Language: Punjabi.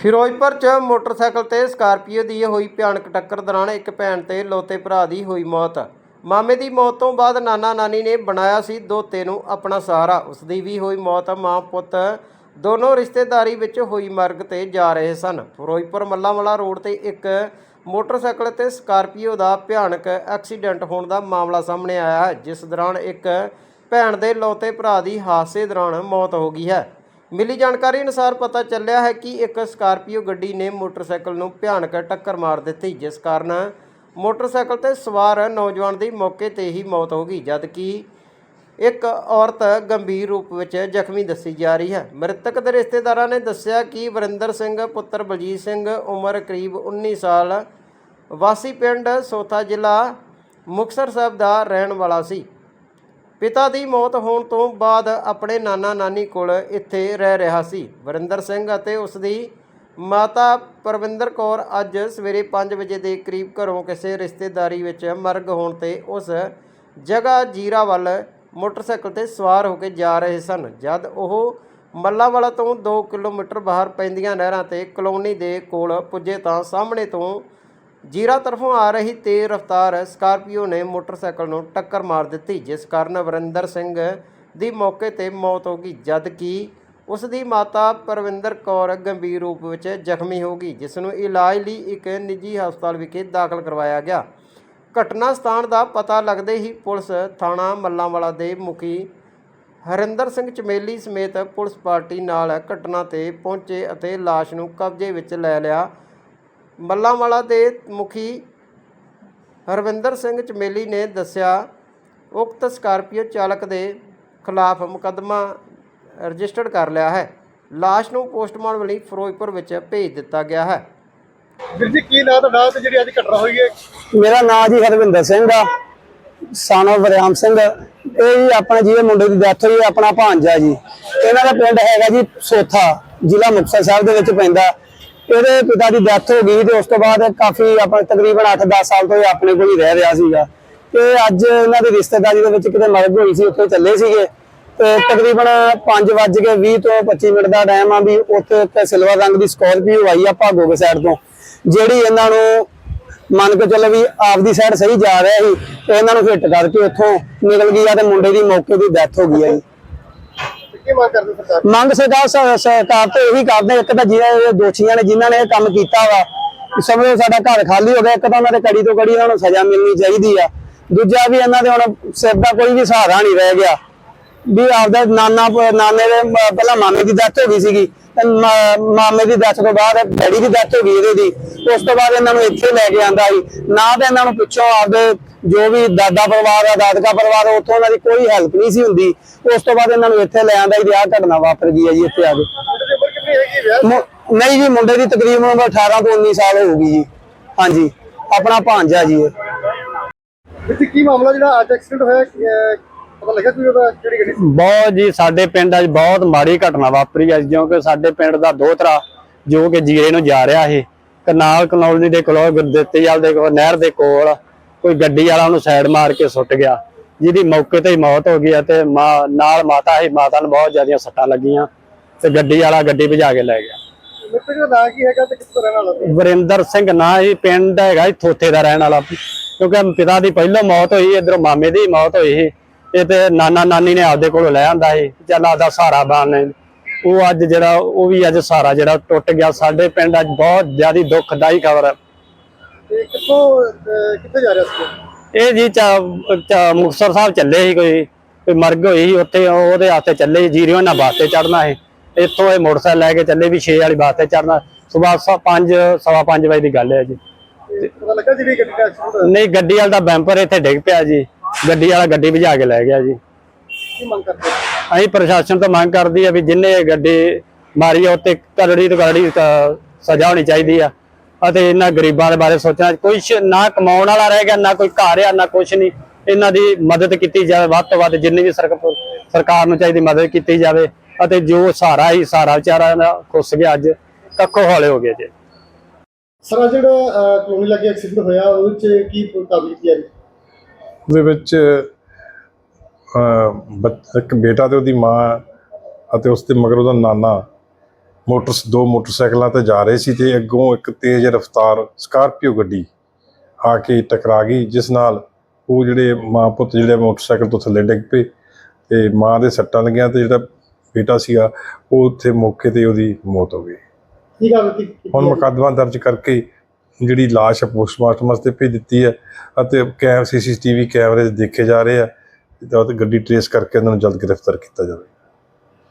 ਫਿਰੋਜ਼ਪੁਰ 'ਚ ਮੋਟਰਸਾਈਕਲ ਤੇ ਸਕਾਰਪੀਓ ਦੀ ਹੋਈ ਭਿਆਨਕ ਟੱਕਰ ਦੌਰਾਨ ਇੱਕ ਭੈਣ ਤੇ ਲੋਤੇ ਭਰਾ ਦੀ ਹੋਈ ਮੌਤ। ਮਾਮੇ ਦੀ ਮੌਤ ਤੋਂ ਬਾਅਦ ਨਾਨਾ ਨਾਨੀ ਨੇ ਬਣਾਇਆ ਸੀ ਦੋਤੇ ਨੂੰ ਆਪਣਾ ਸਹਾਰਾ। ਉਸ ਦੀ ਵੀ ਹੋਈ ਮੌਤ, ਮਾਂ ਪੁੱਤ ਦੋਨੋਂ ਰਿਸ਼ਤੇਦਾਰੀ ਵਿੱਚ ਹੋਈ ਮਰਗ ਤੇ ਜਾ ਰਹੇ ਸਨ। ਫਿਰੋਜ਼ਪੁਰ ਮੱਲਾਂਵਾਲਾ ਰੋਡ ਤੇ ਇੱਕ ਮੋਟਰਸਾਈਕਲ ਤੇ ਸਕਾਰਪੀਓ ਦਾ ਭਿਆਨਕ ਐਕਸੀਡੈਂਟ ਹੋਣ ਦਾ ਮਾਮਲਾ ਸਾਹਮਣੇ ਆਇਆ ਹੈ, ਜਿਸ ਦੌਰਾਨ ਇੱਕ ਭੈਣ ਦੇ ਲੋਤੇ ਭਰਾ ਦੀ ਹਾਦਸੇ ਦੌਰਾਨ ਮੌਤ ਹੋ ਗਈ ਹੈ। ਮਿਲੀ ਜਾਣਕਾਰੀ ਅਨੁਸਾਰ ਪਤਾ ਚੱਲਿਆ ਹੈ ਕਿ ਇੱਕ ਸਕਾਰਪੀਓ ਗੱਡੀ ਨੇ ਮੋਟਰਸਾਈਕਲ ਨੂੰ ਭਿਆਨਕ ਟੱਕਰ ਮਾਰ ਦਿੱਤੀ, ਜਿਸ ਕਾਰਨ ਮੋਟਰਸਾਈਕਲ ਤੇ ਸਵਾਰ ਨੌਜਵਾਨ ਦੀ ਮੌਕੇ ਤੇ ਹੀ ਮੌਤ ਹੋ ਗਈ, ਜਦਕਿ ਇੱਕ ਔਰਤ ਗੰਭੀਰ ਰੂਪ ਵਿੱਚ ਜ਼ਖਮੀ ਦੱਸੀ ਜਾ ਰਹੀ ਹੈ। ਮ੍ਰਿਤਕ ਦੇ ਰਿਸ਼ਤੇਦਾਰਾਂ ਨੇ ਦੱਸਿਆ ਕਿ ਵਰਿੰਦਰ ਸਿੰਘ, ਪੁੱਤਰ ਬਲਜੀਤ ਸਿੰਘ, ਉਮਰ ਕਰੀਬ 19 ਸਾਲ, ਵਾਸੀ ਪਿੰਡ ਸੋਥਾ ਜ਼ਿਲ੍ਹਾ ਮੁਕਤਸਰ ਸਾਹਿਬ ਦਾ ਰਹਿਣ ਵਾਲਾ ਸੀ। ਪਿਤਾ ਦੀ ਮੌਤ ਹੋਣ ਤੋਂ ਬਾਅਦ ਆਪਣੇ ਨਾਨਾ ਨਾਨੀ ਕੋਲ ਇੱਥੇ ਰਹਿ ਰਿਹਾ ਸੀ। ਵਰਿੰਦਰ ਸਿੰਘ ਅਤੇ ਉਸ ਦੀ ਮਾਤਾ ਪਰਵਿੰਦਰ ਕੌਰ ਅੱਜ ਸਵੇਰੇ 5 ਵਜੇ ਦੇ ਕਰੀਬ ਘਰੋਂ ਕਿਸੇ ਰਿਸ਼ਤੇਦਾਰੀ ਵਿੱਚ ਮਰਗ ਹੋਣ ਤੇ ਉਸ ਜਗ੍ਹਾ ਜੀਰਾ ਵੱਲ ਮੋਟਰਸਾਈਕਲ ਤੇ ਸਵਾਰ ਹੋ ਕੇ ਜਾ ਰਹੇ ਸਨ। ਜਦ ਉਹ ਮੱਲਾਵਾਲਾ ਤੋਂ 2 ਕਿਲੋਮੀਟਰ ਬਾਹਰ ਪੈਂਦੀਆਂ ਨਹਿਰਾਂ ਤੇ ਕਲੋਨੀ ਦੇ ਕੋਲ ਪੁੱਜੇ ਤਾਂ ਸਾਹਮਣੇ ਤੋਂ ਜੀਰਾ ਤਰਫੋਂ ਆ ਰਹੀ ਤੇਜ਼ ਰਫ਼ਤਾਰ ਸਕਾਰਪੀਓ ਨੇ ਮੋਟਰਸਾਈਕਲ ਨੂੰ ਟੱਕਰ ਮਾਰ ਦਿੱਤੀ, ਜਿਸ ਕਾਰਨ ਵਰਿੰਦਰ ਸਿੰਘ ਦੀ ਮੌਕੇ ਤੇ ਮੌਤ ਹੋ ਗਈ ਜਦ ਕਿ ਉਸ ਦੀ ਮਾਤਾ ਪਰਵਿੰਦਰ ਕੌਰ ਗੰਭੀਰ ਰੂਪ ਵਿੱਚ ਜ਼ਖਮੀ ਹੋ ਗਈ, ਜਿਸ ਨੂੰ ਇਲਾਜ ਲਈ ਇੱਕ ਨਿੱਜੀ ਹਸਪਤਾਲ ਵਿਖੇ ਦਾਖਲ ਕਰਵਾਇਆ ਗਿਆ। ਘਟਨਾ ਸਥਾਨ ਦਾ ਪਤਾ ਲੱਗਦੇ ਹੀ ਪੁਲਿਸ ਥਾਣਾ ਮੱਲਾਂਵਾਲਾ ਦੇ ਮੁਖੀ ਹਰਿੰਦਰ ਸਿੰਘ ਚਮੇਲੀ ਸਮੇਤ ਪੁਲਿਸ ਪਾਰਟੀ ਨਾਲ ਘਟਨਾ ਤੇ ਪਹੁੰਚੇ ਅਤੇ ਲਾਸ਼ ਨੂੰ ਕਬਜ਼ੇ ਵਿੱਚ ਲੈ ਲਿਆ। ਮੱਲਾਂਵਾਲਾ ਦੇ ਮੁਖੀ ਹਰਵਿੰਦਰ ਸਿੰਘ ਚਮੇਲੀ ਨੇ ਦੱਸਿਆ ਉਕਤ ਸਕਾਰਪੀਓ ਚਾਲਕ ਦੇ ਖਿਲਾਫ ਮੁਕੱਦਮਾ ਰਜਿਸਟਰਡ ਕਰ ਲਿਆ ਹੈ। ਲਾਸ਼ ਨੂੰ ਪੋਸਟਮਾਰਟਮ ਲਈ ਫਿਰੋਜ਼ਪੁਰ ਵਿੱਚ ਭੇਜ ਦਿੱਤਾ ਗਿਆ ਹੈ। ਵੀਰ ਜੀ ਕੀ ਨਾਂ ਤੁਹਾਡਾ ਤੇ ਜਿਹੜੀ ਅੱਜ ਘਟਨਾ ਹੋਈ ਹੈ? ਮੇਰਾ ਨਾਮ ਜੀ ਹਰਵਿੰਦਰ ਸਿੰਘ ਆ ਸਾਨੋ ਵਰਿਆਮ ਸਿੰਘ। ਇਹ ਜੀ ਆਪਣੇ ਜਿਹਦੇ ਮੁੰਡੇ ਦੀ ਡੈਥ ਹੋਈ ਹੈ, ਆਪਣਾ ਭਾਂਜਾ ਜੀ। ਇਹਨਾਂ ਦਾ ਪਿੰਡ ਹੈਗਾ ਜੀ ਸੋਥਾ ਜ਼ਿਲ੍ਹਾ ਮੁਕਤਸਰ ਸਾਹਿਬ ਦੇ ਵਿੱਚ ਪੈਂਦਾ। ਇਹਦੇ ਪਿਤਾ ਦੀ ਡੈਥ ਹੋ ਗਈ ਤੇ ਉਸ ਤੋਂ ਬਾਅਦ ਕਾਫੀ ਆਪਾਂ ਤਕਰੀਬਨ 8-10 ਸਾਲ ਤੋਂ ਇਹ ਆਪਣੇ ਕੋਲ ਹੀ ਰਹਿ ਰਿਹਾ ਸੀਗਾ। ਤੇ ਅੱਜ ਇਹਨਾਂ ਦੀ ਰਿਸ਼ਤੇਦਾਰੀ ਦੇ ਵਿੱਚ ਕਿਤੇ ਮਰਗ ਹੋਈ ਸੀ, ਉੱਥੇ ਚੱਲੇ ਸੀਗੇ। ਤੇ ਤਕਰੀਬਨ 5:20 ਤੋਂ 25 ਮਿੰਟ ਦਾ ਟਾਈਮ ਆ ਵੀ ਉੱਥੇ ਇੱਕ ਸਿਲਵਰ ਰੰਗ ਦੀ ਸਕੋਰਪੀਓ ਆਈ ਆ ਭਾਗੋਗੇ ਸਾਈਡ ਤੋਂ, ਜਿਹੜੀ ਇਹਨਾਂ ਨੂੰ ਮੰਨ ਕੇ ਚੱਲੋ ਵੀ ਆਪਦੀ ਸਾਈਡ ਸਹੀ ਜਾ ਰਿਹਾ ਸੀ, ਤੇ ਇਹਨਾਂ ਨੂੰ ਹਿੱਟ ਕਰਕੇ ਉੱਥੋਂ ਨਿਕਲ ਗਈ ਆ ਤੇ ਮੁੰਡੇ ਦੀ ਮੌਕੇ ਦੀ ਡੈਥ ਹੋ ਗਈ ਆ ਜੀ। ਕੀ ਮੰਗ ਕਰਦੇ ਸਰਕਾਰ ਮੰਗ ਸਰਕਾਰ ਸਰਕਾਰ ਤੋਂ ਇਹੀ ਕਰਦੇ ਇੱਕ ਤਾਂ ਜਿਹੜੇ ਦੋਸ਼ੀਆਂ ਨੇ ਜਿਨ੍ਹਾਂ ਨੇ ਇਹ ਕੰਮ ਕੀਤਾ ਵਾ ਸਮਝੋ ਸਾਡਾ ਘਰ ਖਾਲੀ ਹੋ ਗਿਆ, ਇੱਕ ਤਾਂ ਉਹਨਾਂ ਦੇ ਕੜੀ ਤੋਂ ਕੜੀ ਉਹਨਾਂ ਨੂੰ ਸਜ਼ਾ ਮਿਲਣੀ ਚਾਹੀਦੀ ਆ। ਦੂਜਾ ਵੀ ਇਹਨਾਂ ਦੇ ਹੁਣ ਸਿਰ ਦਾ ਕੋਈ ਵੀ ਸਹਾਰਾ ਨਹੀਂ ਰਹਿ ਗਿਆ। ਵੀ ਆਪਦਾ ਨਾਨਾ, ਨਾਨੇ ਦੇ ਪਹਿਲਾਂ ਮਾਮੇ ਦੀ ਡੈਥ ਹੋ ਗਈ ਸੀਗੀ ਮਾਮੇ ਦੀ ਡੈਥ ਤੋਂ ਬਾਅਦ ਡੈਡੀ ਦੀ ਡੈਥ ਹੋ ਗਈ ਇਹਦੇ ਦੀ। ਉਸ ਤੋਂ ਬਾਅਦ ਇਹਨਾਂ ਨੂੰ ਇੱਥੇ ਲੈ ਕੇ ਆਂਦਾ ਸੀ। ਨਾ ਤਾਂ ਇਹਨਾਂ ਨੂੰ ਪਿੱਛੋਂ, ਆਪਦੇ ਜੋ ਵੀ ਦਾਦਾ ਪਰਿਵਾਰ ਆ ਦਾਦਕਾ ਪਰਿਵਾਰ ਉੱਥੋਂ ਉਹਨਾਂ ਦੀ ਕੋਈ ਹੈਲਪ ਨਹੀਂ ਸੀ ਹੁੰਦੀ। ਉਸ ਤੋਂ ਬਾਅਦ ਇਹਨਾਂ ਨੂੰ ਇੱਥੇ ਲੈ ਆਂਦਾ ਤੇ ਆਹ ਘਟਨਾ ਵਾਪਰ ਗਈ ਹੈ ਜੀ ਇੱਥੇ ਆ ਕੇ। ਨਹੀਂ ਜੀ ਮੁੰਡੇ ਦੀ ਤਕਰੀਬਨ ਉਮਰ 18 ਤੋਂ 19 ਸਾਲ ਹੋਊਗੀ ਜੀ। ਹਾਂਜੀ ਆਪਣਾ ਭਾਂਜਾ ਜੀ ਇਹ। ਜੀ ਕੀ ਮਾਮਲਾ ਜਿਹੜਾ ਅੱਜ ਐਕਸੀਡੈਂਟ ਹੋਇਆ ਪਤਾ ਲੱਗਾ ਕੋਈ ਉਹਦਾ ਕਿਹੜੀ ਗੱਡੀ ਸੀ? ਬਹੁਤ ਜੀ ਸਾਡੇ ਪਿੰਡ ਅੱਜ ਬਹੁਤ ਮਾੜੀ ਘਟਨਾ ਵਾਪਰੀ ਹੈ ਕਿਉਂਕਿ ਸਾਡੇ ਪਿੰਡ ਦਾ ਦੋਤਰਾ ਜੋ ਕਿ ਜੀਰੇ ਨੂੰ ਜਾ ਰਿਹਾ ਸੀ ਕਨਾਲ ਕਨੌਲਨੀ ਦੇ ਕੋਲ ਗੁਰਦਿੱਤੇ ਜਲ ਦੇ ਕੋਲ ਨਹਿਰ ਦੇ ਕੋਲ ਕੋਈ ਗੱਡੀ ਵਾਲਾ ਉਹਨੂੰ ਸਾਈਡ ਮਾਰ ਕੇ ਸੁੱਟ ਗਿਆ। ਜਿਹਦੀ ਮੌਕੇ ਤੇ ਹੀ ਮੌਤ ਹੋ ਗਈ ਮਾਂ ਨਾਲ ਮਾਤਾ ਸੀ ਮਾਤਾ ਨੂੰ ਬਹੁਤ ਜ਼ਿਆਦੀਆਂ ਸੱਟਾਂ ਲੱਗੀਆਂ ਤੇ ਗੱਡੀ ਵਾਲਾ ਗੱਡੀ ਭਜਾ ਕੇ ਲੈ ਗਿਆ। ਮ੍ਰਿਤਕ ਦਾ ਨਾਂ ਕੀ ਹੈਗਾ ਤੇ ਕਿੱਥੋਂ ਰਹਿਣ ਵਾਲਾ ਸੀ? ਵਰਿੰਦਰ ਸਿੰਘ ਨਾਂ ਹੀ ਪਿੰਡ ਹੈਗਾ ਜੀ ਥੋਥੇ ਦਾ ਰਹਿਣ ਵਾਲਾ। ਕਿਉਂਕਿ ਪਿਤਾ ਦੀ ਪਹਿਲੋਂ ਮੌਤ ਹੋਈ ਇਧਰੋਂ ਮਾਮੇ ਦੀ ਮੌਤ ਹੋਈ ਸੀ। ਇਹ ਤੇ ਨਾਨਾ ਨਾਨੀ ਨੇ ਆਪਦੇ ਕੋਲੋਂ ਲੈ ਆਂਦਾ ਸੀ ਚੱਲ ਆਪਦਾ ਸਹਾਰਾ ਬਣਨੇ ਉਹ ਅੱਜ ਜਿਹੜਾ ਉਹ ਵੀ ਅੱਜ ਸਹਾਰਾ ਜਿਹੜਾ ਟੁੱਟ ਗਿਆ। ਸਾਡੇ ਪਿੰਡ ਅੱਜ ਬਹੁਤ ਜ਼ਿਆਦੀ ਦੁੱਖਦਾਈ ਖਬਰ ਹੈ ਤੇ ਕਿੱਥੋਂ ਅਹ, ਕਿੱਥੇ ਜਾ ਰਿਹਾ ਸੀ ਇਹ ਜੀ ਚਾ- ਚਾ- ਮੁਕਤਸਰ ਸਾਹਿਬ ਚੱਲੇ ਸੀ ਕੋਈ ਕੋਈ ਮਰਗ ਹੋਈ ਸੀ ਉੱਥੇ ਉਹ- ਉਹਦੇ ਹੱਥੇ ਚੱਲੇ ਸੀ, ਜੀਰੀਓ ਨਾਲ ਬੱਸ ਤੇ ਚੜਨਾ ਹੈ ਇੱਥੋਂ ਇਹ ਮੋਟਰਸਾਈਕਲ ਲੈ ਕੇ ਚੱਲੇ ਵੀ 6 ਵਾਲੀ ਬੱਸ ਤੇ ਚੜਨਾ ਸਵੇਰ 5 ਸਵਾ 5 ਵਜੇ ਦੀ ਗੱਲ ਹੈ ਜੀ। ਤੇ ਪਤਾ ਲੱਗਾ ਜਿਹੜੀ ਗੱਡੀ ਦਾ ਐਕਸੀਡੈਂਟ ਹੋਇਆ? ਨਹੀਂ ਗੱਡੀ ਵਾਲਾ ਦਾ ਬੈਂਪਰ ਇੱਥੇ ਡਿੱਗ ਪਿਆ ਜੀ। ਗੱਡੀ ਵਾਲਾ ਗੱਡੀ ਭਜਾ ਕੇ ਲੈ ਗਿਆ ਜੀ। ਕੀ ਮੰਗ ਕਰਦੇ ਅਸੀਂ ਪ੍ਰਸ਼ਾਸਨ ਤੋਂ ਮੰਗ ਕਰਦੀ ਆ ਵੀ ਜਿੰਨੇ ਇਹ ਗੱਡੀ ਮਾਰੀ ਆ ਉੱਤੇ ਕਰੜੀ ਤੋਂ ਕਰੜੀ ਸਜ਼ਾ ਹੋਣੀ ਚਾਹੀਦੀ ਆ। ਅਤੇ ਇਹਨਾਂ ਗਰੀਬਾਂ ਦੇ ਬਾਰੇ ਸੋਚਣਾ ਕੋਈ ਨਾ ਕਮਾਉਣ ਵਾਲਾ ਰਹਿ ਗਿਆ ਨਾ ਕੋਈ ਘਰ ਆ ਨਾ ਕੁਛ ਨਹੀਂ। ਇਹਨਾਂ ਦੀ ਮਦਦ ਕੀਤੀ ਜਾਵੇ ਵੱਧ ਤੋਂ ਵੱਧ ਜਿੰਨੀ ਵੀ ਸਰਕਾਰ ਸਰਕਾਰ ਨੂੰ ਚਾਹੀਦੀ ਮਦਦ ਕੀਤੀ ਜਾਵੇ ਅਤੇ ਜੋ ਸਹਾਰਾ ਹੀ ਸਹਾਰਾ ਵਿਚਾਰਾ ਦਾ ਖੁੱਸ ਗਿਆ ਅੱਜ ਕੱਖੋ ਹੌਲੇ ਹੋ ਗਏ ਜੀ ਸਰ ਜਿਹੜਾ ਕਲੋਨੀ ਲੱਗੇ ਐਕਸੀਡੈਂਟ ਹੋਇਆ ਉਹਦੇ ਵਿੱਚ ਕੀ ਕਾਬਿਲ ਕੀ ਹੈ ਉਹਦੇ ਵਿੱਚ ਇੱਕ ਬੇਟਾ ਤੇ ਉਹਦੀ ਮਾਂ ਅਤੇ ਉਸ ਦੇ ਮਗਰ ਉਹਦਾ ਨਾਨਾ ਮੋਟਰ ਦੋ ਮੋਟਰਸਾਈਕਲਾਂ ਤੇ ਜਾ ਰਹੇ ਸੀ ਤੇ ਅੱਗੋਂ ਇੱਕ ਤੇਜ਼ ਰਫ਼ਤਾਰ ਸਕਾਰਪੀਓ ਗੱਡੀ ਆ ਕੇ ਟਕਰਾ ਗਈ ਜਿਸ ਨਾਲ ਉਹ ਜਿਹੜੇ ਮਾਂ ਪੁੱਤ ਜਿਹੜੇ ਮੋਟਰਸਾਈਕਲ ਤੋਂ ਥੱਲੇ ਡਿੱਗ ਪਏ ਤੇ ਮਾਂ ਦੇ ਸੱਟਾਂ ਲੱਗੀਆਂ ਤੇ ਜਿਹੜਾ ਬੇਟਾ ਸੀਗਾ ਉਹ ਉੱਥੇ ਮੌਕੇ ਤੇ ਉਹਦੀ ਮੌਤ ਹੋ ਗਈ ਕੀ ਗੱਲ ਕੀਤੀ ਕੀਤੀ ਹੁਣ? ਮੁਕੱਦਮਾ ਦਰਜ ਕਰਕੇ ਜਿਹੜੀ ਲਾਸ਼ ਪੋਸਟਮਾਰਟਮ ਵਾਸਤੇ ਭੇਜ ਦਿੱਤੀ ਹੈ ਅਤੇ ਕੈਮ ਸੀਸੀਟੀਵੀ ਕੈਮਰੇ ਦੇਖੇ ਜਾ ਰਹੇ ਆ ਤੇ ਉਹ ਤੇ ਗੱਡੀ ਟਰੇਸ ਕਰਕੇ ਉਹਨਾਂ ਨੂੰ ਜਲਦ ਗ੍ਰਿਫਤਾਰ ਕੀਤਾ ਜਾਵੇ